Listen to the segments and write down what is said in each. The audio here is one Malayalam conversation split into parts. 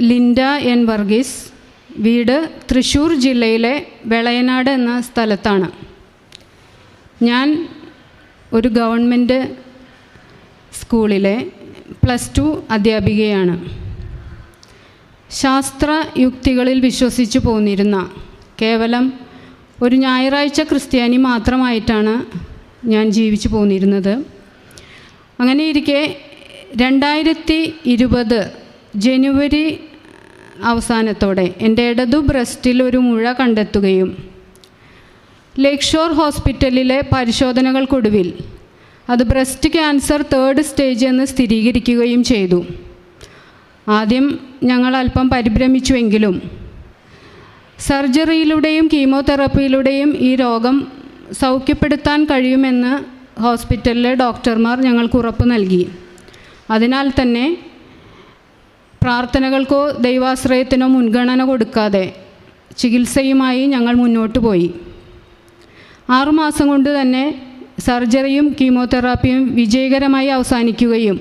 ലിൻഡ എൻ വർഗീസ് വീട് തൃശ്ശൂർ ജില്ലയിലെ വെളയനാട് എന്ന സ്ഥലത്താണ്. ഞാൻ ഒരു ഗവൺമെന്റ് സ്കൂളിലെ പ്ലസ് ടു അധ്യാപികയാണ്. ശാസ്ത്ര യുക്തികളിൽ വിശ്വസിച്ചു പോന്നിരുന്ന കേവലം ഒരു ഞായറാഴ്ച ക്രിസ്ത്യാനി മാത്രമായിട്ടാണ് ഞാൻ ജീവിച്ചു പോന്നിരുന്നത്. അങ്ങനെ ഇരിക്കെ രണ്ടായിരത്തി ഇരുപത് ജനുവരി അവസാനത്തോടെ എന്റെ ഇടതു ബ്രസ്റ്റിൽ ഒരു മുഴ കണ്ടെത്തുകയും ലേക്ക് ഷോർ ഹോസ്പിറ്റലിലെ പരിശോധനകൾക്കൊടുവിൽ അത് ബ്രസ്റ്റ് ക്യാൻസർ തേർഡ് സ്റ്റേജ് എന്ന് സ്ഥിരീകരിക്കുകയും ചെയ്തു. ആദ്യം ഞങ്ങൾ അല്പം പരിഭ്രമിച്ചുവെങ്കിലും സർജറിയിലൂടെയും കീമോതെറാപ്പിയിലൂടെയും ഈ രോഗം സൗഖ്യപ്പെടുത്താൻ കഴിയുമെന്ന് ഹോസ്പിറ്റലിലെ ഡോക്ടർമാർ ഞങ്ങൾക്ക് ഉറപ്പ് നൽകി. അതിനാൽ തന്നെ പ്രാർത്ഥനകൾക്കോ ദൈവാശ്രയത്തിനോ മുൻഗണന കൊടുക്കാതെ ചികിത്സയുമായി ഞങ്ങൾ മുന്നോട്ട് പോയി. ആറുമാസം കൊണ്ട് തന്നെ സർജറിയും കീമോതെറാപ്പിയും വിജയകരമായി അവസാനിക്കുകയും.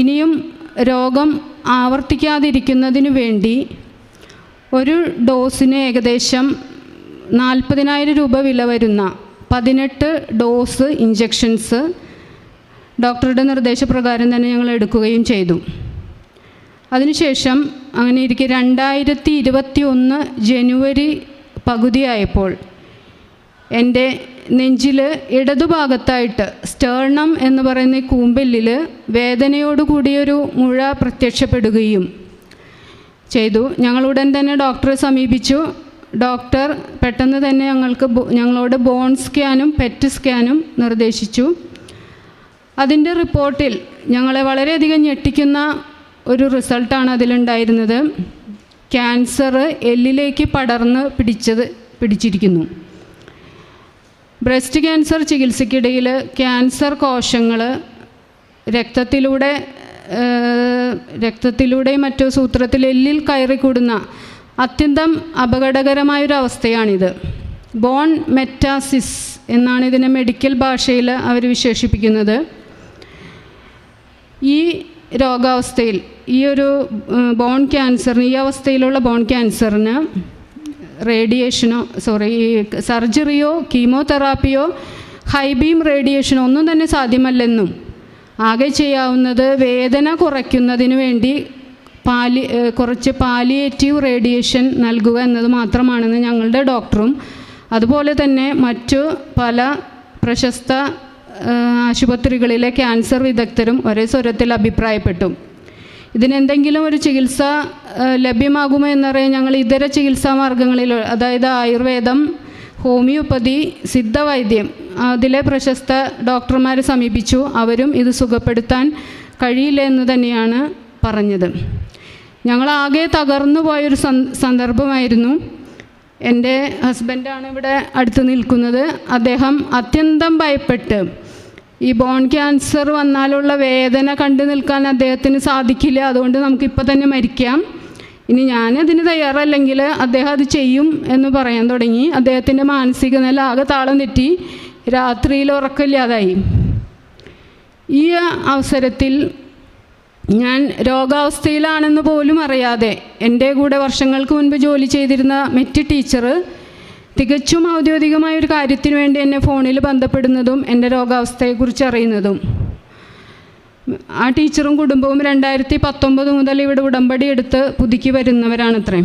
ഇനിയും രോഗം ആവർത്തിക്കാതിരിക്കുന്നതിനു വേണ്ടി ഒരു ഡോസിന് ഏകദേശം നാൽപ്പതിനായിരം രൂപ വില വരുന്ന പതിനെട്ട് ഡോസ് ഇഞ്ചക്ഷൻസ് ഡോക്ടറുടെ നിർദ്ദേശപ്രകാരം തന്നെ ഞങ്ങൾ എടുക്കുകയും ചെയ്തു. അതിനുശേഷം അങ്ങനെ ഇരിക്കെ രണ്ടായിരത്തി ഇരുപത്തി ഒന്ന് ജനുവരി പകുതിയായപ്പോൾ എന്റെ നെഞ്ചിൽ ഇടതുഭാഗത്തായിട്ട് സ്റ്റേർണം എന്ന് പറയുന്ന ഈ കൂമ്പെല്ലിൽ വേദനയോടുകൂടിയൊരു മുഴ പ്രത്യക്ഷപ്പെടുകയും ചെയ്തു. ഞങ്ങൾ ഉടൻ തന്നെ ഡോക്ടറെ സമീപിച്ചു. ഡോക്ടർ പെട്ടെന്ന് തന്നെ ഞങ്ങൾക്ക് ഞങ്ങളോട് ബോൺ സ്കാനും പെറ്റ് സ്കാനും നിർദ്ദേശിച്ചു. അതിന്റെ റിപ്പോർട്ടിൽ ഞങ്ങളെ വളരെയധികം ഞെട്ടിക്കുന്ന ഒരു റിസൾട്ടാണ് അതിലുണ്ടായിരുന്നത്. ക്യാൻസർ എല്ലിലേക്ക് പടർന്ന് പിടിച്ചത് പിടിച്ചിരിക്കുന്നു. ബ്രസ്റ്റ് ക്യാൻസർ ചികിത്സയ്ക്കിടയിൽ ക്യാൻസർ കോശങ്ങൾ രക്തത്തിലൂടെ രക്തത്തിലൂടെ മറ്റു സൂത്രത്തിൽ എല്ലിൽ കയറിക്കൂടുന്ന അത്യന്തം അപകടകരമായൊരു അവസ്ഥയാണിത് ബോൺ മെറ്റാസിസ് എന്നാണ് ഇതിനെ മെഡിക്കൽ ഭാഷയിൽ അവർ വിശേഷിപ്പിക്കുന്നത്. ഈ രോഗാവസ്ഥയിൽ ഈ ഒരു ബോൺ ക്യാൻസറിന് ഈ അവസ്ഥയിലുള്ള ബോൺ ക്യാൻസറിന് റേഡിയേഷനോ സോറി സർജറിയോ കീമോതെറാപ്പിയോ ഹൈബീം റേഡിയേഷനോ ഒന്നും തന്നെ സാധ്യമല്ലെന്നും ആകെ ചെയ്യാവുന്നത് വേദന കുറയ്ക്കുന്നതിന് വേണ്ടി പാലി കുറച്ച് പാലിയേറ്റീവ് റേഡിയേഷൻ നൽകുക എന്നത് മാത്രമാണെന്ന് ഞങ്ങളുടെ ഡോക്ടറും അതുപോലെ തന്നെ മറ്റു പല പ്രശസ്ത ആശുപത്രികളിലെ ക്യാൻസർ വിദഗ്ധരും ഒരേ സ്വരത്തിൽ അഭിപ്രായപ്പെട്ടു. ഇതിനെന്തെങ്കിലും ഒരു ചികിത്സ ലഭ്യമാകുമോ എന്നറിയാൻ ഞങ്ങൾ ഇതര ചികിത്സാ മാർഗങ്ങളിൽ അതായത് ആയുർവേദം ഹോമിയോപ്പതി സിദ്ധവൈദ്യം അതിലെ പ്രശസ്ത ഡോക്ടർമാരെ സമീപിച്ചു. അവരും ഇത് സുഖപ്പെടുത്താൻ കഴിയില്ല എന്ന് തന്നെയാണ് പറഞ്ഞത്. ഞങ്ങളാകെ തകർന്നു പോയൊരു സന്- സന്ദർഭമായിരുന്നു. എന്റെ ഹസ്ബൻഡാണ് ഇവിടെ അടുത്ത് നിൽക്കുന്നത്. അദ്ദേഹം അത്യന്തം ഭയപ്പെട്ട് ഈ ബോൺ ക്യാൻസർ വന്നാലുള്ള വേദന കണ്ടു നിൽക്കാൻ അദ്ദേഹത്തിന് സാധിക്കില്ല. അതുകൊണ്ട് നമുക്കിപ്പോൾ തന്നെ മരിക്കാം. ഇനി ഞാൻ ഞാനതിന് തയ്യാറല്ലെങ്കിൽ അദ്ദേഹം അത് ചെയ്യും എന്ന് പറയാൻ തുടങ്ങി. അദ്ദേഹത്തിന്റെ മാനസിക നില ആകെ താളം തെറ്റി. രാത്രിയിൽ ഉറക്കമില്ലാതായി. ഈ അവസരത്തിൽ ഞാൻ രോഗാവസ്ഥയിലാണെന്ന് പോലും അറിയാതെ എന്റെ കൂടെ വർഷങ്ങൾക്ക് മുൻപ് ജോലി ചെയ്തിരുന്ന മെറ്റ് ടീച്ചർ തികച്ചും ഔദ്യോഗികമായ ഒരു കാര്യത്തിന് വേണ്ടി എന്നെ ഫോണിൽ ബന്ധപ്പെടുന്നതും എന്റെ രോഗാവസ്ഥയെക്കുറിച്ച് അറിയുന്നതും. ആ ടീച്ചറും കുടുംബവും രണ്ടായിരത്തി പത്തൊമ്പത് മുതൽ ഇവിടെ ഉടമ്പടി എടുത്ത് പുതുക്കി വരുന്നവരാണത്രേ.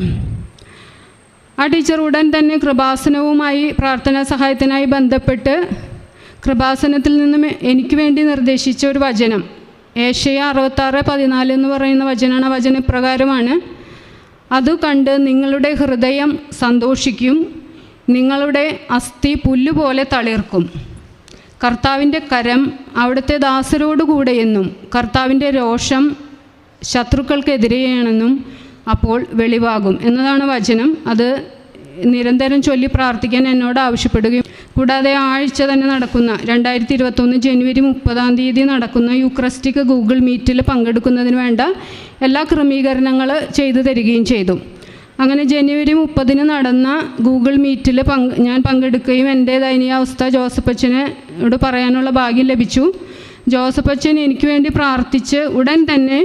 ആ ടീച്ചർ ഉടൻ തന്നെ കൃപാസനവുമായി പ്രാർത്ഥനാ സഹായത്തിനായി ബന്ധപ്പെട്ട് കൃപാസനത്തിൽ നിന്നും എനിക്ക് വേണ്ടി നിർദ്ദേശിച്ച ഒരു വചനം ഏഷ്യ അറുപത്താറ് പതിനാല് എന്ന് പറയുന്ന വചനാണ്. ആ വചന ഇപ്രകാരമാണ്. അത് കണ്ട് നിങ്ങളുടെ ഹൃദയം സന്തോഷിക്കും നിങ്ങളുടെ അസ്ഥി പുല്ലുപോലെ തളിർക്കും. കർത്താവിന്റെ കരം അവിടുത്തെ ദാസരോടുകൂടെയെന്നും കർത്താവിന്റെ രോഷം ശത്രുക്കൾക്കെതിരെയാണെന്നും അപ്പോൾ വെളിവാകും. എന്നതാണ് വചനം. അത് നിരന്തരം ചൊല്ലി പ്രാർത്ഥിക്കാൻ എന്നോട് ആവശ്യപ്പെടുകയും കൂടാതെ ആഴ്ച തന്നെ നടക്കുന്ന രണ്ടായിരത്തി ഇരുപത്തൊന്ന് ജനുവരി മുപ്പതാം തീയതി നടക്കുന്ന യുക്രസ്റ്റിക് ഗൂഗിൾ മീറ്റിൽ പങ്കെടുക്കുന്നതിന് വേണ്ട എല്ലാ ക്രമീകരണങ്ങൾ ചെയ്തു തരികയും ചെയ്തു. അങ്ങനെ ജനുവരി മുപ്പതിന് നടന്ന ഗൂഗിൾ മീറ്റിൽ പങ്ക് ഞാൻ പങ്കെടുക്കുകയും എന്റെ ദയനീയാവസ്ഥ ജോസഫ് അച്ഛനോട് പറയാനുള്ള ഭാഗ്യം ലഭിച്ചു. ജോസഫ് അച്ഛൻ എനിക്ക് വേണ്ടി പ്രാർത്ഥിച്ച് ഉടൻ തന്നെ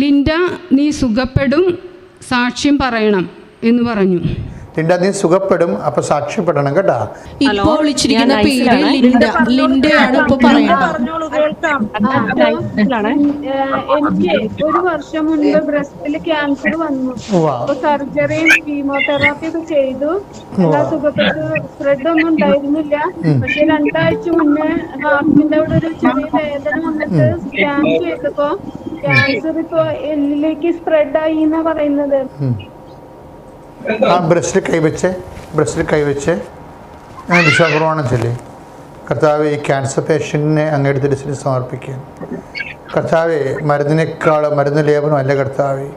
ലിൻഡ നീ സുഖപ്പെടും സാക്ഷ്യം പറയണം എന്ന് പറഞ്ഞു. ലിൻഡ നീ സുഖപ്പെടും അപ്പൊ സാക്ഷ്യപ്പെടണം കേട്ടാ. ഇപ്പൊ വിളിച്ചിരിക്കുന്ന പേര് ലിൻഡ ലിൻഡയാണ് ഇപ്പൊ എനിക്ക് ഒരു വർഷം മുൻപ് ബ്രസ്റ്റിൽ ക്യാൻസർ വന്നു. സർജറിയും കീമോതെറാപ്പി ഒക്കെ ചെയ്തു. സുഖപ്പെട്ടു സ്പ്രെഡ് ഒന്നും ഉണ്ടായിരുന്നില്ല പക്ഷെ രണ്ടാഴ്ച മുന്നേ ഹാർട്ടിന്റെ അവിടെ ഒരു ചെറിയ വേദന വന്നിട്ട് സ്കാൻ ചെയ്തപ്പോ ക്യാൻസർ ഇപ്പൊ എല്ലിലേക്ക് സ്പ്രെഡ് ആയി എന്നാ പറയുന്നത്. ആ ബ്രസ്റ്റിൽ കൈവച്ച് ബ്രസ്റ്റിൽ കൈവച്ച്. ഞാൻ വിശ്വാസപ്രമാണം ചൊല്ലി. കർത്താവ് ഈ ക്യാൻസർ പേഷ്യന്റിനെ അങ്ങയുടെ തിരിച്ചിൽ സമർപ്പിക്കാൻ കർത്താവെ മരുന്നിനേക്കാൾ മരുന്ന് ലേപനം അല്ല കർത്താവെ.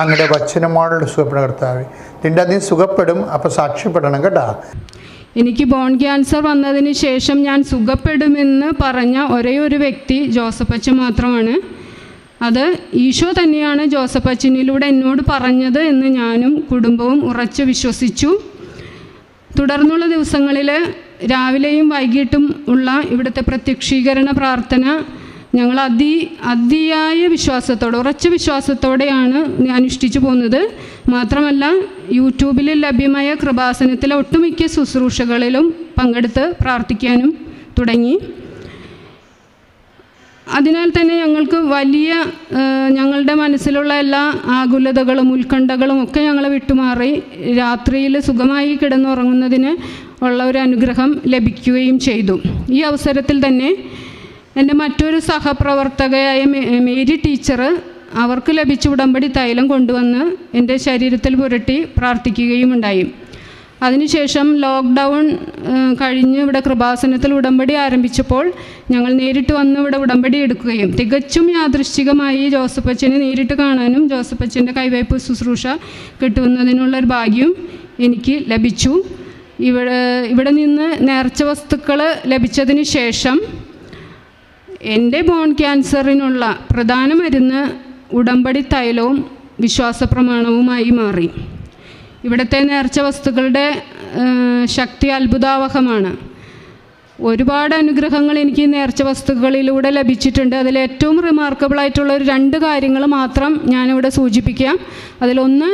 അങ്ങയുടെ വച്ചനമാളുടെ സുഖപ്പെടുന്ന കർത്താവെ. നിന്റെ നീ സുഖപ്പെടും അപ്പോൾ സാക്ഷ്യപ്പെടണം കേട്ടാ. എനിക്ക് ബോൺ ക്യാൻസർ വന്നതിന് ശേഷം ഞാൻ സുഖപ്പെടുമെന്ന് പറഞ്ഞ ഒരേ ഒരു വ്യക്തി ജോസഫ് അച്ഛൻ മാത്രമാണ്. അത് ഈശോ തന്നെയാണ് ജോസഫ് അച്ഛനിലൂടെ എന്നോട് പറഞ്ഞത് എന്ന് ഞാനും കുടുംബവും ഉറച്ചു വിശ്വസിച്ചു. തുടർന്നുള്ള ദിവസങ്ങളിൽ രാവിലെയും വൈകിട്ടും ഉള്ള ഇവിടുത്തെ പ്രത്യക്ഷീകരണ പ്രാർത്ഥന ഞങ്ങൾ അതി അതിയായ വിശ്വാസത്തോടെ ഉറച്ച വിശ്വാസത്തോടെയാണ് അനുഷ്ഠിച്ചു പോകുന്നത്. മാത്രമല്ല യൂട്യൂബിൽ ലഭ്യമായ കൃപാസനത്തിലെ ഒട്ടുമിക്ക ശുശ്രൂഷകളിലും പങ്കെടുത്ത് പ്രാർത്ഥിക്കാനും തുടങ്ങി. അതിനാൽ തന്നെ ഞങ്ങൾക്ക് വലിയ ഞങ്ങളുടെ മനസ്സിലുള്ള എല്ലാ ആകുലതകളും ഉത്കണ്ഠകളും ഒക്കെ ഞങ്ങളെ വിട്ടുമാറി രാത്രിയിൽ സുഖമായി കിടന്നുറങ്ങുന്നതിന് ഉള്ള ഒരു അനുഗ്രഹം ലഭിക്കുകയും ചെയ്തു. ഈ അവസരത്തിൽ തന്നെ എന്റെ മറ്റൊരു സഹപ്രവർത്തകയായ മേരി ടീച്ചർ അവർക്ക് ലഭിച്ച ഉടമ്പടി തൈലം കൊണ്ടുവന്ന് എന്റെ ശരീരത്തിൽ പുരട്ടി പ്രാർത്ഥിക്കുകയും ഉണ്ടായി. അതിനുശേഷം ലോക്ക്ഡൗൺ കഴിഞ്ഞ് ഇവിടെ കൃപാസനത്തിൽ ഉടമ്പടി ആരംഭിച്ചപ്പോൾ ഞങ്ങൾ നേരിട്ട് വന്ന് ഇവിടെ ഉടമ്പടി എടുക്കുകയും തികച്ചും യാദൃശ്ചികമായി ജോസഫ് അച്ഛനെ നേരിട്ട് കാണാനും ജോസഫ് അച്ഛന്റെ കൈവയ്പ് ശുശ്രൂഷ കിട്ടുന്നതിനുള്ളൊരു ഭാഗ്യം എനിക്ക് ലഭിച്ചു. ഇവിടെ ഇവിടെ നിന്ന് നേർച്ച വസ്തുക്കൾ ലഭിച്ചതിന് ശേഷം എന്റെ ബോൺ ക്യാൻസറിനുള്ള പ്രധാന മരുന്ന് ഉടമ്പടി തൈലവും വിശ്വാസ പ്രമാണവുമായി മാറി. ഇവിടുത്തെ നേർച്ച വസ്തുക്കളുടെ ശക്തി അത്ഭുതാവഹമാണ്. ഒരുപാട് അനുഗ്രഹങ്ങൾ എനിക്ക് നേർച്ച വസ്തുക്കളിലൂടെ ലഭിച്ചിട്ടുണ്ട്. അതിൽ ഏറ്റവും റിമാർക്കബിൾ ആയിട്ടുള്ള ഒരു രണ്ട് കാര്യങ്ങൾ മാത്രം ഞാനിവിടെ സൂചിപ്പിക്കാം. അതിലൊന്ന്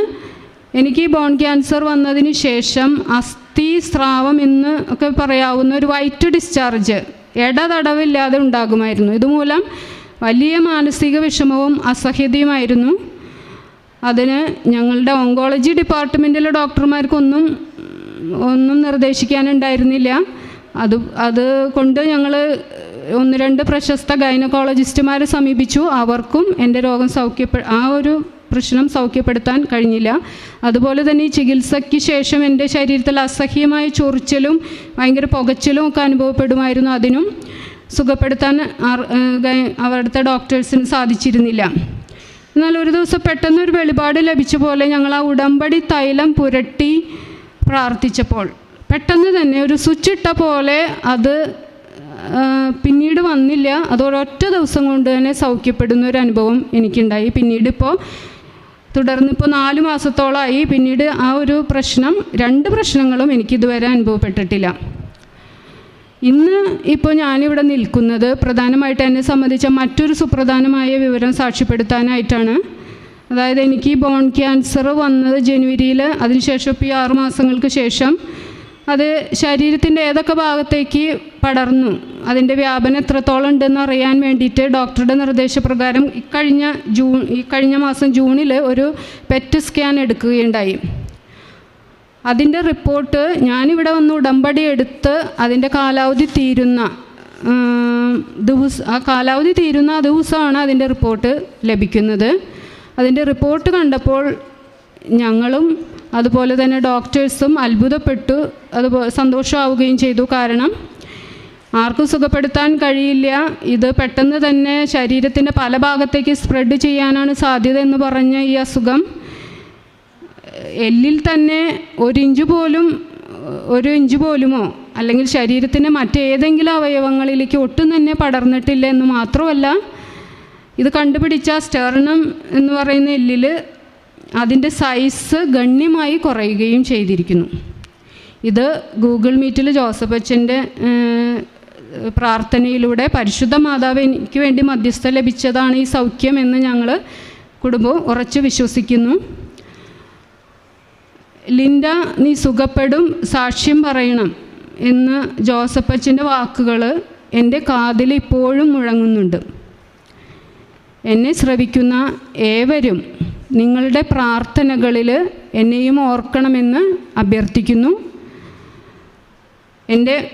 എനിക്ക് ബോൺ ക്യാൻസർ വന്നതിന് ശേഷം അസ്ഥി സ്രാവം എന്ന് ഒക്കെ പറയാവുന്ന ഒരു വൈറ്റ് ഡിസ്ചാർജ് ഇടതടവില്ലാതെ ഉണ്ടാകുമായിരുന്നു. ഇതുമൂലം വലിയ മാനസിക വിഷമവും അസഹ്യതയുമായിരുന്നു. അതിന് ഞങ്ങളുടെ ഓങ്കോളജി ഡിപ്പാർട്ട്മെന്റിലെ ഡോക്ടർമാർക്കൊന്നും ഒന്നും നിർദ്ദേശിക്കാനുണ്ടായിരുന്നില്ല. അത് അത് കൊണ്ട് ഞങ്ങൾ ഒന്ന് രണ്ട് പ്രശസ്ത ഗൈനക്കോളജിസ്റ്റുമാരെ സമീപിച്ചു. അവർക്കും എന്റെ രോഗം സൗഖ്യപ്പെ ആ ഒരു പ്രശ്നം സൗഖ്യപ്പെടുത്താൻ കഴിഞ്ഞില്ല. അതുപോലെ തന്നെ ഈ ചികിത്സയ്ക്ക് ശേഷം എന്റെ ശരീരത്തിൽ അസഹ്യമായ ചൊറിച്ചിലും ഭയങ്കര പുകച്ചിലും ഒക്കെ അനുഭവപ്പെടുമായിരുന്നു. അതിനും സുഖപ്പെടുത്താൻ അവിടുത്തെ ഡോക്ടേഴ്സിന് സാധിച്ചിരുന്നില്ല. എന്നാൽ ഒരു ദിവസം പെട്ടെന്ന് ഒരു വെളിപാട് ലഭിച്ച പോലെ ഞങ്ങൾ ആ ഉടമ്പടി തൈലം പുരട്ടി പ്രാർത്ഥിച്ചപ്പോൾ പെട്ടെന്ന് തന്നെ ഒരു സ്വിച്ച് ഇട്ട പോലെ അത് പിന്നീട് വന്നില്ല. അത് ഒരൊറ്റ ദിവസം കൊണ്ട് തന്നെ സൗഖ്യപ്പെടുന്ന ഒരു അനുഭവം എനിക്കുണ്ടായി. പിന്നീട് ഇപ്പോൾ തുടർന്ന് ഇപ്പോൾ നാല് മാസത്തോളമായി പിന്നീട് ആ ഒരു പ്രശ്നം രണ്ട് പ്രശ്നങ്ങളും എനിക്കിതുവരെ അനുഭവപ്പെട്ടിട്ടില്ല. ഇന്ന് ഇപ്പോൾ ഞാനിവിടെ നിൽക്കുന്നത് പ്രധാനമായിട്ട് എന്നെ സംബന്ധിച്ച മറ്റൊരു സുപ്രധാനമായ വിവരം സാക്ഷ്യപ്പെടുത്താനായിട്ടാണ്. അതായത് എനിക്ക് ബോൺ ക്യാൻസർ വന്നത് ജനുവരിയിൽ അതിനുശേഷം ഇപ്പോൾ ഈ ആറു മാസങ്ങൾക്ക് ശേഷം. അത് ശരീരത്തിന്റെ ഏതൊക്കെ ഭാഗത്തേക്ക് പടർന്നു അതിന്റെ വ്യാപനം എത്രത്തോളം ഉണ്ടെന്ന് അറിയാൻ വേണ്ടിയിട്ട് ഡോക്ടറുടെ നിർദ്ദേശപ്രകാരം ഇക്കഴിഞ്ഞ ജൂൺ ഈ കഴിഞ്ഞ മാസം ജൂണിൽ ഒരു പെറ്റ് സ്കാൻ എടുക്കുകയുണ്ടായി. അതിന്റെ റിപ്പോർട്ട് ഞാനിവിടെ വന്ന് ഉടമ്പടി എടുത്ത് അതിന്റെ കാലാവധി തീരുന്ന ദിവസം ആ കാലാവധി തീരുന്ന ദിവസമാണ് അതിന്റെ റിപ്പോർട്ട് ലഭിക്കുന്നത്. അതിന്റെ റിപ്പോർട്ട് കണ്ടപ്പോൾ ഞങ്ങളും അതുപോലെ തന്നെ ഡോക്ടേഴ്സും അത്ഭുതപ്പെട്ടു അതുപോലെ സന്തോഷമാവുകയും ചെയ്തു. കാരണം ആർക്കും സുഖപ്പെടുത്താൻ കഴിയില്ല. ഇത് പെട്ടെന്ന് തന്നെ ശരീരത്തിന്റെ പല ഭാഗത്തേക്ക് സ്പ്രെഡ് ചെയ്യാനാണ് സാധ്യത എന്ന് പറഞ്ഞ ഈ അസുഖം. എല്ലിൽ തന്നെ ഒരിഞ്ച് പോലും ഒരു ഇഞ്ച് പോലുമോ? അല്ലെങ്കിൽ ശരീരത്തിന്റെ മറ്റേതെങ്കിലും അവയവങ്ങളിലേക്ക് ഒട്ടും തന്നെ പടർന്നിട്ടില്ല എന്ന് മാത്രമല്ല ഇത് കണ്ടുപിടിച്ച സ്റ്റെർണം എന്ന് പറയുന്ന എല്ലിൽ അതിന്റെ സൈസ് ഗണ്യമായി കുറയുകയും ചെയ്തിരിക്കുന്നു. ഇത് ഗൂഗിൾ മീറ്റിൽ ജോസഫ് അച്ഛന്റെ പ്രാർത്ഥനയിലൂടെ പരിശുദ്ധ മാതാവ് എനിക്ക് വേണ്ടി മധ്യസ്ഥ ലഭിച്ചതാണ് ഈ സൗഖ്യം എന്ന് ഞങ്ങൾ കുടുംബം ഉറച്ചു വിശ്വസിക്കുന്നു. ലിൻഡ നീ സുഖപ്പെടും സാക്ഷ്യം പറയണം എന്ന് ജോസഫച്ചന്റെ വാക്കുകൾ എന്റെ കാതിൽ ഇപ്പോഴും മുഴങ്ങുന്നുണ്ട്. എന്നെ ശ്രവിക്കുന്ന ഏവരും നിങ്ങളുടെ പ്രാർത്ഥനകളിൽ എന്നെയും ഓർക്കണമെന്ന് അഭ്യർത്ഥിക്കുന്നു. എന്റെ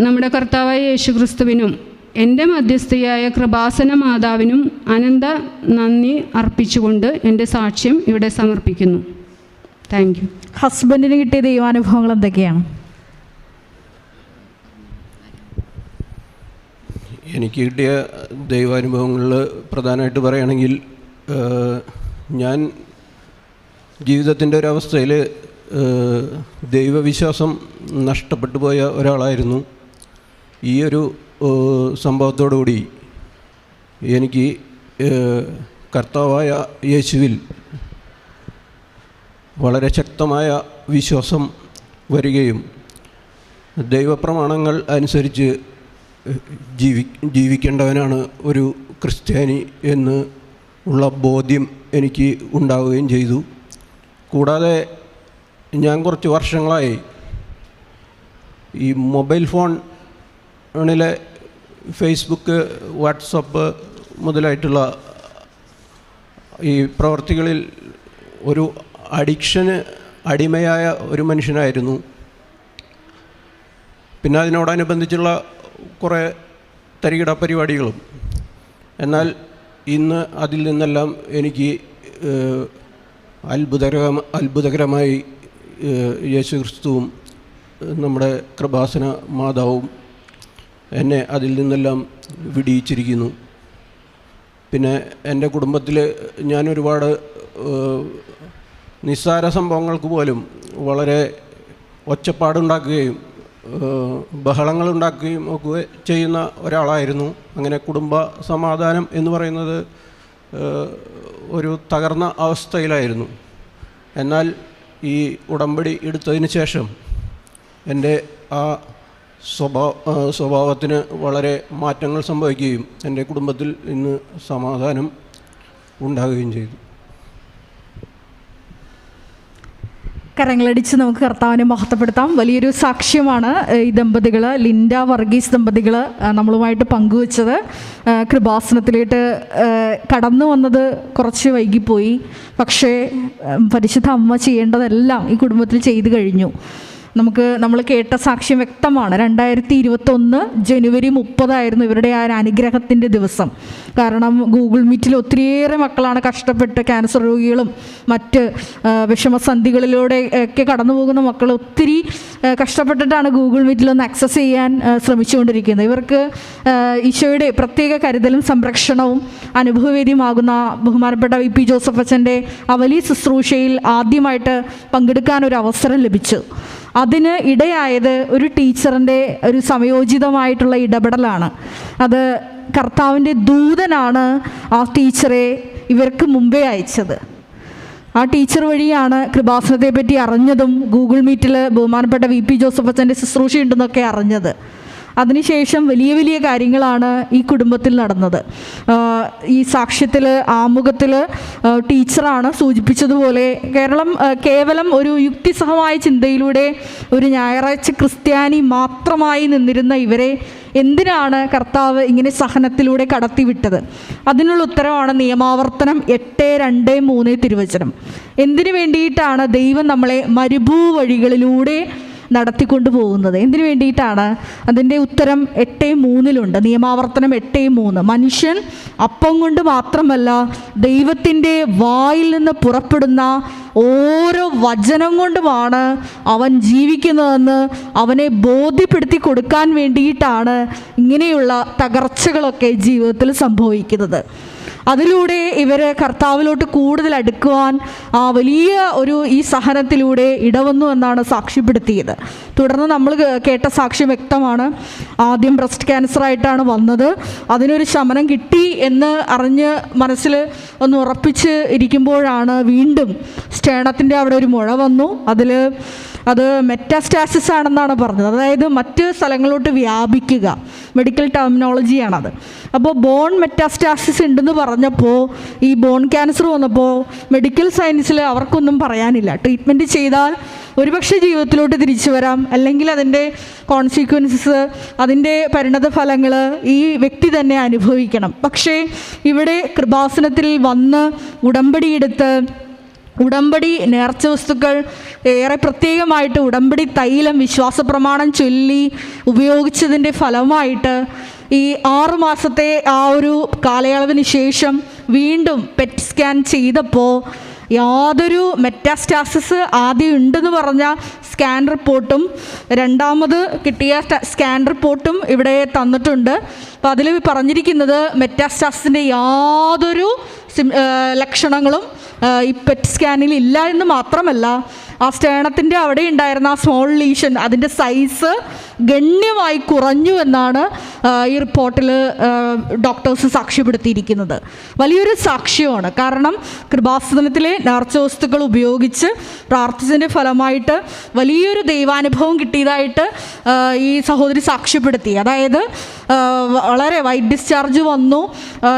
നമ്മുടെ കർത്താവായ യേശുക്രിസ്തുവിനും എന്റെ മധ്യസ്ഥയായ കൃപാസന മാതാവിനും അനന്ത നന്ദി അർപ്പിച്ചുകൊണ്ട് എന്റെ സാക്ഷ്യം ഇവിടെ സമർപ്പിക്കുന്നു. താങ്ക് യു ഹസ്ബൻഡിന് കിട്ടിയ ദൈവാനുഭവങ്ങൾ എന്തൊക്കെയാണ്? എനിക്ക് കിട്ടിയ ദൈവാനുഭവങ്ങളിൽ പ്രധാനമായിട്ട് പറയുകയാണെങ്കിൽ ഞാൻ ജീവിതത്തിന്റെ ഒരവസ്ഥയിൽ ദൈവവിശ്വാസം നഷ്ടപ്പെട്ടു പോയ ഒരാളായിരുന്നു. ഈ ഒരു സംഭവത്തോടുകൂടി എനിക്ക് കർത്താവായ യേശുവിൽ വളരെ ശക്തമായ വിശ്വാസം വരികയും ദൈവപ്രമാണങ്ങൾ അനുസരിച്ച് ജീവി ജീവിക്കേണ്ടവനാണ് ഒരു ക്രിസ്ത്യാനി എന്ന് ഉള്ള ബോധ്യം എനിക്ക് ഉണ്ടാവുകയും ചെയ്തു. കൂടാതെ ഞാൻ കുറച്ച് വർഷങ്ങളായി ഈ മൊബൈൽ ഫോണിലെ ഫേസ്ബുക്ക് വാട്സപ്പ് മുതലായിട്ടുള്ള ഈ പ്രവർത്തികളിൽ ഒരു അഡിക്ഷന് അടിമയായ ഒരു മനുഷ്യനായിരുന്നു. പിന്നെ അതിനോടനുബന്ധിച്ചുള്ള കുറേ തരികിട പരിപാടികളും. എന്നാൽ ഇന്ന് അതിൽ നിന്നെല്ലാം എനിക്ക് അത്ഭുതകര അത്ഭുതകരമായി യേശു ക്രിസ്തുവും നമ്മുടെ കൃപാസന മാതാവും എന്നെ അതിൽ നിന്നെല്ലാം വിടിയിച്ചിരിക്കുന്നു. പിന്നെ എന്റെ കുടുംബത്തിൽ ഞാൻ ഒരുപാട് നിസ്സാര സംഭവങ്ങൾക്ക് പോലും വളരെ ഒച്ചപ്പാടുണ്ടാക്കുകയും ബഹളങ്ങളുണ്ടാക്കുകയും ഒക്കെ ചെയ്യുന്ന ഒരാളായിരുന്നു. അങ്ങനെ കുടുംബ സമാധാനം എന്ന് പറയുന്നത് ഒരു തകർന്ന അവസ്ഥയിലായിരുന്നു. എന്നാൽ ഈ ഉടമ്പടി എടുത്തതിന് ശേഷം എന്റെ ആ സ്വഭാവ സ്വഭാവത്തിന് വളരെ മാറ്റങ്ങൾ സംഭവിക്കുകയും എന്റെ കുടുംബത്തിൽ ഇന്ന് സമാധാനം ഉണ്ടാകുകയും ചെയ്തു. കരങ്ങളടിച്ച് നമുക്ക് കർത്താവിനെ മഹത്വപ്പെടുത്താം. വലിയൊരു സാക്ഷ്യമാണ് ഈ ദമ്പതികൾ ലിൻഡ വർഗീസ് ദമ്പതികൾ നമ്മളുമായിട്ട് പങ്കുവച്ചത്. കൃപാസനത്തിലേട്ട് കടന്നു വന്നത് കുറച്ച് വൈകിപ്പോയി. പക്ഷേ പരിശുദ്ധ അമ്മ ചെയ്യേണ്ടതെല്ലാം ഈ കുടുംബത്തിൽ ചെയ്തു കഴിഞ്ഞു. നമുക്ക് നമ്മൾ കേട്ട സാക്ഷ്യം വ്യക്തമാണ്. രണ്ടായിരത്തി ഇരുപത്തൊന്ന് ജനുവരി മുപ്പതായിരുന്നു ഇവരുടെ ആ ഒരു അനുഗ്രഹത്തിന്റെ ദിവസം. കാരണം ഗൂഗിൾ മീറ്റിൽ ഒത്തിരിയേറെ മക്കളാണ് കഷ്ടപ്പെട്ട് ക്യാൻസർ രോഗികളും മറ്റ് വിഷമസന്ധികളിലൂടെ ഒക്കെ കടന്നു പോകുന്ന മക്കൾ ഒത്തിരി കഷ്ടപ്പെട്ടിട്ടാണ് ഗൂഗിൾ മീറ്റിൽ ഒന്ന് ആക്സസ് ചെയ്യാൻ ശ്രമിച്ചുകൊണ്ടിരിക്കുന്നത്. ഇവർക്ക് ഈശോയുടെ പ്രത്യേക കരുതലും സംരക്ഷണവും അനുഭവവേദ്യമാകുന്ന ബഹുമാനപ്പെട്ട വി പി ജോസഫ് അച്ഛന്റെ അവലി ശുശ്രൂഷയിൽ ആദ്യമായിട്ട് പങ്കെടുക്കാൻ ഒരു അവസരം ലഭിച്ചു. അതിന് ഇടയായത് ഒരു ടീച്ചറിന്റെ ഒരു സമയോചിതമായിട്ടുള്ള ഇടപെടലാണ്. അത് കർത്താവിന്റെ ദൂതനാണ് ആ ടീച്ചറെ ഇവർക്ക് മുമ്പേ അയച്ചത്. ആ ടീച്ചർ വഴിയാണ് കൃപാസനത്തെ പറ്റി അറിഞ്ഞതും ഗൂഗിൾ മീറ്റിൽ ബഹുമാനപ്പെട്ട വി പി ജോസഫ് അച്ഛന്റെ ശുശ്രൂഷയുണ്ടെന്നൊക്കെ അറിഞ്ഞത്. അതിനുശേഷം വലിയ വലിയ കാര്യങ്ങളാണ് ഈ കുടുംബത്തിൽ നടന്നത്. ഈ സാക്ഷ്യത്തിൽ ആമുഖത്തിൽ ടീച്ചറാണ് സൂചിപ്പിച്ചതുപോലെ കേരളം കേവലം ഒരു യുക്തിസഹമായ ചിന്തയിലൂടെ ഒരു ഞായറാഴ്ച ക്രിസ്ത്യാനി മാത്രമായി നിന്നിരുന്ന ഇവരെ എന്തിനാണ് കർത്താവ് ഇങ്ങനെ സഹനത്തിലൂടെ കടത്തിവിട്ടത്? അതിനുള്ള ഉത്തരവാണ് നിയമാവർത്തനം എട്ട് രണ്ട് മൂന്ന് തിരുവചനം. എന്തിനു വേണ്ടിയിട്ടാണ് ദൈവം നമ്മളെ മരുഭൂ വഴികളിലൂടെ നടത്തിക്കൊണ്ടു പോകുന്നത് എന്തിനു വേണ്ടിയിട്ടാണ്? അതിന്റെ ഉത്തരം എട്ട് മൂന്നിലുണ്ട്. നിയമാവർത്തനം എട്ട് മൂന്ന്. മനുഷ്യൻ അപ്പം കൊണ്ട് മാത്രമല്ല ദൈവത്തിന്റെ വായിൽ നിന്ന് പുറപ്പെടുന്ന ഓരോ വചനം കൊണ്ടുമാണ് അവൻ ജീവിക്കുന്നതെന്ന് അവനെ ബോധ്യപ്പെടുത്തി കൊടുക്കാൻ വേണ്ടിയിട്ടാണ് ഇങ്ങനെയുള്ള തകർച്ചകളൊക്കെ ജീവിതത്തിൽ സംഭവിക്കുന്നത്. അതിലൂടെ ഇവരെ കർത്താവിലോട്ട് കൂടുതൽ അടുക്കുവാൻ ആ വലിയ ഒരു ഈ സഹനത്തിലൂടെ ഇടവന്നു എന്നാണ് സാക്ഷ്യപ്പെടുത്തിയത്. തുടർന്ന് നമ്മൾ കേട്ട സാക്ഷ്യം വ്യക്തമാണ്. ആദ്യം ബ്രസ്റ്റ് ക്യാൻസർ ആയിട്ടാണ് വന്നത്. അതിനൊരു ശമനം കിട്ടി എന്ന് അറിഞ്ഞ് മനസ്സിൽ ഒന്ന് ഉറപ്പിച്ച് ഇരിക്കുമ്പോഴാണ് വീണ്ടും സ്റ്റേണത്തിന്റെ അവിടെ ഒരു മുഴ വന്നു. അതിൽ അത് മെറ്റാസ്റ്റാസിസ് ആണെന്നാണ് പറഞ്ഞത്. അതായത് മറ്റ് സ്ഥലങ്ങളിലോട്ട് വ്യാപിക്കുക. മെഡിക്കൽ ടെർമിനോളജിയാണത് അപ്പോൾ ബോൺ മെറ്റാസ്റ്റാസിസ് ഉണ്ടെന്ന് പറഞ്ഞപ്പോൾ ഈ ബോൺ ക്യാൻസർ വന്നപ്പോൾ മെഡിക്കൽ സയൻസിൽ അവർക്കൊന്നും പറയാനില്ല. ട്രീറ്റ്മെന്റ് ചെയ്താൽ ഒരുപക്ഷെ ജീവിതത്തിലോട്ട് തിരിച്ചു വരാം. അല്ലെങ്കിൽ അതിന്റെ കോൺസിക്വൻസസ് അതിന്റെ പരിണത ഫലങ്ങൾ ഈ വ്യക്തി തന്നെ അനുഭവിക്കണം. പക്ഷേ ഇവിടെ കൃപാസനത്തിൽ വന്ന് ഉടമ്പടിയെടുത്ത് ഉടമ്പടി നേർച്ച വസ്തുക്കൾ ഏറെ പ്രത്യേകമായിട്ട് ഉടമ്പടി തൈലം വിശ്വാസ പ്രമാണം ചൊല്ലി ഉപയോഗിച്ചതിന്റെ ഫലമായിട്ട് ഈ ആറു മാസത്തെ ആ ഒരു കാലയളവിന് ശേഷം വീണ്ടും പെറ്റ് സ്കാൻ ചെയ്തപ്പോൾ യാതൊരു മെറ്റാസ്റ്റാസിസ് ആദ്യം ഉണ്ടെന്ന് പറഞ്ഞ സ്കാൻ റിപ്പോർട്ടും രണ്ടാമത് കിട്ടിയ സ്കാൻ റിപ്പോർട്ടും ഇവിടെ തന്നിട്ടുണ്ട്. അപ്പോൾ അതിൽ പറഞ്ഞിരിക്കുന്നത് മെറ്റാസ്റ്റാസിന്റെ യാതൊരു ലക്ഷണങ്ങളും ഈ പെറ്റ് സ്കാനിൽ ഇല്ല എന്ന് മാത്രമല്ല ആ സ്റ്റേണത്തിന്റെ അവിടെ ഉണ്ടായിരുന്ന ആ സ്മോൾ ലീഷൻ അതിന്റെ സൈസ് ഗണ്യമായി കുറഞ്ഞു എന്നാണ് ഈ റിപ്പോർട്ടിൽ ഡോക്ടേഴ്സ് സാക്ഷ്യപ്പെടുത്തിയിരിക്കുന്നത്. വലിയൊരു സാക്ഷ്യമാണ്. കാരണം കൃപാസനത്തിലെ നേർച്ചവസ്തുക്കൾ ഉപയോഗിച്ച് പ്രാർത്ഥിച്ചതിന്റെ ഫലമായിട്ട് വലിയൊരു ദൈവാനുഭവം കിട്ടിയതായിട്ട് ഈ സഹോദരി സാക്ഷ്യപ്പെടുത്തി. അതായത് വളരെ വൈറ്റ് ഡിസ്ചാർജ് വന്നു.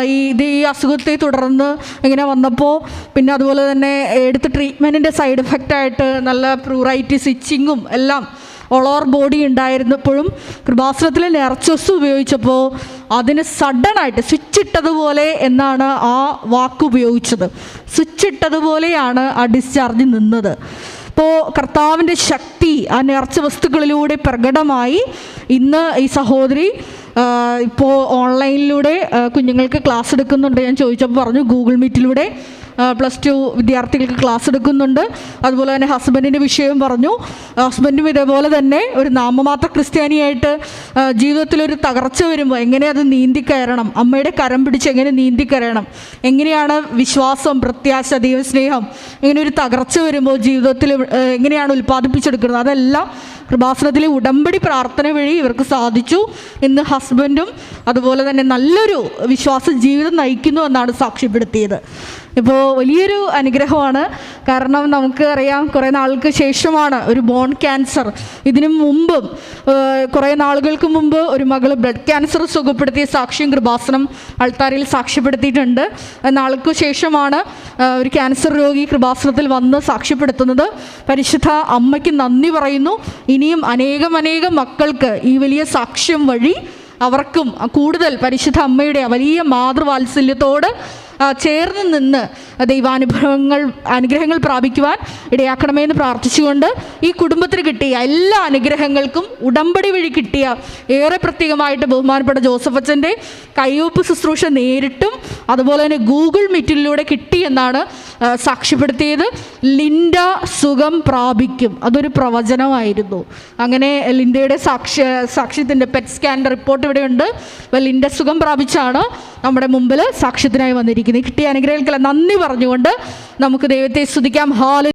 ഈ ഇത് ഈ അസുഖത്തെ തുടർന്ന് ഇങ്ങനെ വന്നപ്പോൾ പിന്നെ അതുപോലെ തന്നെ എടുത്ത ട്രീറ്റ്മെന്റിന്റെ സൈഡ് എഫക്റ്റായിട്ട് നല്ല പ്രൂറൈറ്റിസ് ഇച്ചിങ്ങും എല്ലാം ഓവർ ബോഡി ഉണ്ടായിരുന്നപ്പോഴും കൃപാസനത്തിലെ നെർച്ചസ് ഉപയോഗിച്ചപ്പോൾ അതിന് സഡനായിട്ട് സ്വിച്ച് ഇട്ടതുപോലെ എന്നാണ് ആ വാക്ക് ഉപയോഗിച്ചത്. സ്വിച്ച് ഇട്ടതുപോലെയാണ് ആ ഡിസ്ചാർജ് നിന്നത്. ഇപ്പോൾ കർത്താവിന്റെ ശക്തി ആ നേർച്ച വസ്തുക്കളിലൂടെ പ്രകടമായി. ഇന്ന് ഈ സഹോദരി ഇപ്പോൾ ഓൺലൈനിലൂടെ കുഞ്ഞുങ്ങൾക്ക് ക്ലാസ് എടുക്കുന്നുണ്ട്. ഞാൻ ചോദിച്ചപ്പോൾ പറഞ്ഞു ഗൂഗിൾ മീറ്റിലൂടെ പ്ലസ് ടു വിദ്യാർത്ഥികൾക്ക് ക്ലാസ് എടുക്കുന്നുണ്ട്. അതുപോലെ തന്നെ ഹസ്ബൻഡിന്റെ വിഷയം പറഞ്ഞു. ഹസ്ബൻഡും ഇതേപോലെ തന്നെ ഒരു നാമമാത്ര ക്രിസ്ത്യാനിയായിട്ട് ജീവിതത്തിലൊരു തകർച്ച വരുമ്പോൾ എങ്ങനെ അത് നീന്തിക്കയറണം? അമ്മയുടെ കരം പിടിച്ച് എങ്ങനെ നീന്തിക്കയറണം? എങ്ങനെയാണ് വിശ്വാസം പ്രത്യാശ ദൈവസ്നേഹം ഇങ്ങനെ ഒരു തകർച്ച വരുമ്പോൾ ജീവിതത്തിൽ എങ്ങനെയാണ് ഉൽപ്പാദിപ്പിച്ചെടുക്കുന്നത്? അതെല്ലാം കൃപാസനത്തിലെ ഉടമ്പടി പ്രാർത്ഥന വഴി ഇവർക്ക് സാധിച്ചു. ഇന്ന് ഹസ്ബൻഡും അതുപോലെ തന്നെ നല്ലൊരു വിശ്വാസ ജീവിതം നയിക്കുന്നു എന്നാണ് സാക്ഷ്യപ്പെടുത്തിയത്. ഇപ്പോൾ വലിയൊരു അനുഗ്രഹമാണ്. കാരണം നമുക്ക് അറിയാം കുറേ നാൾക്ക് ശേഷമാണ് ഒരു ബോൺ ക്യാൻസർ ഇതിനു മുമ്പും കുറേ നാളുകൾക്ക് മുമ്പ് ഒരു മകൾ ബ്ലഡ് ക്യാൻസർ സുഖപ്പെടുത്തിയ സാക്ഷ്യം കൃപാസനം അൾത്താരിൽ സാക്ഷ്യപ്പെടുത്തിയിട്ടുണ്ട്. നാൾക്ക് ശേഷമാണ് ഒരു ക്യാൻസർ രോഗി കൃപാസനത്തിൽ വന്ന് സാക്ഷ്യപ്പെടുത്തുന്നത്. പരിശുദ്ധ അമ്മയ്ക്ക് നന്ദി പറയുന്നു. ഇനിയും അനേകം അനേകം മക്കൾക്ക് ഈ വലിയ സാക്ഷ്യം വഴി അവർക്കും കൂടുതൽ പരിശുദ്ധ അമ്മയുടെ വലിയ മാതൃവാത്സല്യത്തോട് ചേർന്ന് നിന്ന് ദൈവാനുഭവങ്ങൾ അനുഗ്രഹങ്ങൾ പ്രാപിക്കുവാൻ ഇടയാക്കണമെന്ന് പ്രാർത്ഥിച്ചുകൊണ്ട് ഈ കുടുംബത്തിന് കിട്ടിയ എല്ലാ അനുഗ്രഹങ്ങൾക്കും ഉടമ്പടി വഴി കിട്ടിയ ഏറെ പ്രത്യേകമായിട്ട് ബഹുമാനപ്പെട്ട ജോസഫ് അച്ഛന്റെ കയ്യൊപ്പ് ശുശ്രൂഷ നേരിട്ടും അതുപോലെ തന്നെ ഗൂഗിൾ മീറ്റിലൂടെ കിട്ടിയെന്നാണ് സാക്ഷ്യപ്പെടുത്തിയത് ലിൻഡ സുഖം പ്രാപിക്കും. അതൊരു പ്രവചനമായിരുന്നു. അങ്ങനെ ലിൻഡയുടെ സാക്ഷ്യ സാക്ഷ്യത്തിന്റെ പെറ്റ് സ്കാന്റെ റിപ്പോർട്ട് ഇവിടെയുണ്ട് അപ്പോൾ ലിൻഡ സുഖം പ്രാപിച്ചാണ് നമ്മുടെ മുമ്പിൽ സാക്ഷ്യത്തിനായി വന്നിരിക്കുന്നത്. കിട്ടിയ അനുഗ്രഹങ്ങൾക്കെല്ലാം നന്ദി പറഞ്ഞുകൊണ്ട് നമുക്ക് ദൈവത്തെ സ്തുതിക്കാം. ഹാല